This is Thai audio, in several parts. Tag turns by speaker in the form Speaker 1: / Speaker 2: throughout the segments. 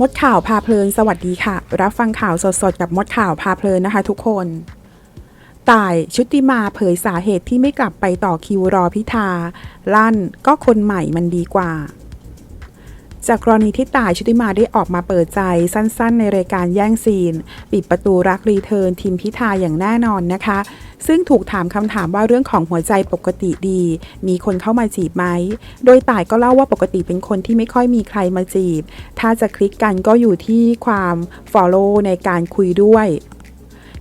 Speaker 1: มดข่าวพาเพลินสวัสดีค่ะ รับฟังข่าวสดๆ กับมดข่าวพาเพลินนะคะทุกคน ต่ายชุติมาเผยสาเหตุที่ไม่กลับไปต่อคิวรอพิธา ลั่นก็คนใหม่มันดีกว่า จากกรณีที่ต่ายชุติมาได้ออกมาเปิดใจสั้นๆ ในรายการแย่งซีน ปิดประตูรักรีเทิร์นทีมพิธาอย่างแน่นอนนะคะ ซึ่งถูกถามคำถามว่าเรื่องของหัวใจปกติดี มีคนเข้ามาจีบไหม โดยต่ายก็เล่าว่าปกติเป็นคนที่ไม่ค่อยมีใครมาจีบ ถ้าจะคลิกกันก็อยู่ที่ความ follow ในการคุยด้วย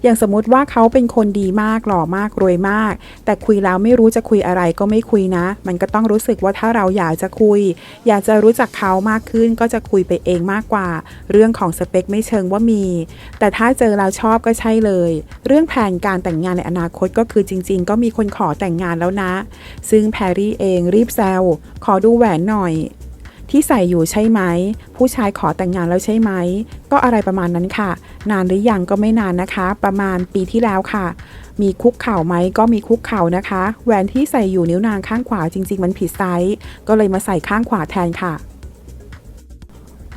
Speaker 1: อย่างสมมติว่าเขาเป็นคนดีมากหล่อมากรวยมาก แต่คุยแล้วไม่รู้จะคุยอะไรก็ไม่คุยนะ มันก็ต้องรู้สึกว่าถ้าเราอยากจะคุย อยากจะรู้จักเขามากขึ้นก็จะคุยไปเองมากกว่า เรื่องของสเปคไม่เชิงว่ามี แต่ถ้าเจอแล้วชอบก็ใช่เลย เรื่องแผนการแต่งงานในอนาคตก็คือจริง ๆ ก็มีคนขอแต่งงานแล้วนะ ซึ่งแพรรี่เองรีบแซวขอดูแหวนหน่อย ที่ใส่อยู่ใช่ไหม ผู้ชายขอแต่งงานแล้วใช่ไหม ก็อะไรประมาณนั้นค่ะ นานหรือยังก็ไม่นานนะคะ ประมาณปีที่แล้วค่ะ มีคุกเข่าไหมก็มีคุกเข่านะคะ แหวนที่ใส่อยู่นิ้วนางข้างขวาจริง ๆ มันผิดไซส์ ก็เลยมาใส่ข้างขวาแทนค่ะ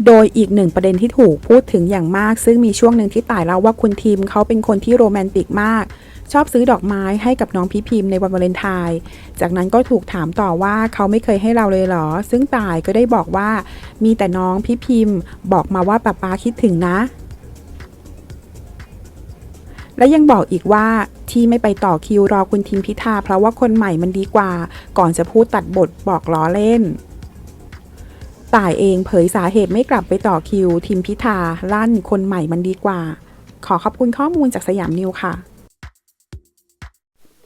Speaker 1: โดยอีกหนึ่งประเด็นที่ถูกพูดถึงอย่างมาก ซึ่งมีช่วงหนึ่งที่ต่ายเล่าว่าคุณทีมเขาเป็นคนที่โรแมนติกมาก ชอบซื้อดอกไม้ให้กับน้องพี่พิมพ์ในวันวาเลนไทน์ จากนั้นก็ถูกถามต่อว่าเขาไม่เคยให้เราเลยเหรอ ซึ่งต่ายก็ได้บอกว่า มีแต่น้องพี่พิมพ์บอกมาว่าป๊าป๊าคิดถึงนะ และยังบอกอีกว่าที่ไม่ไปต่อคิวรอคุณทิมพิธาเพราะว่าคนใหม่มันดีกว่า ก่อนจะพูดตัดบทบอกล้อเล่นต่ายเองเผยสาเหตุไม่กลับไปต่อคิว ทิมพิธาลั่นคนใหม่มันดีกว่า ขอขอบคุณข้อมูลจากสยามนิวค่ะ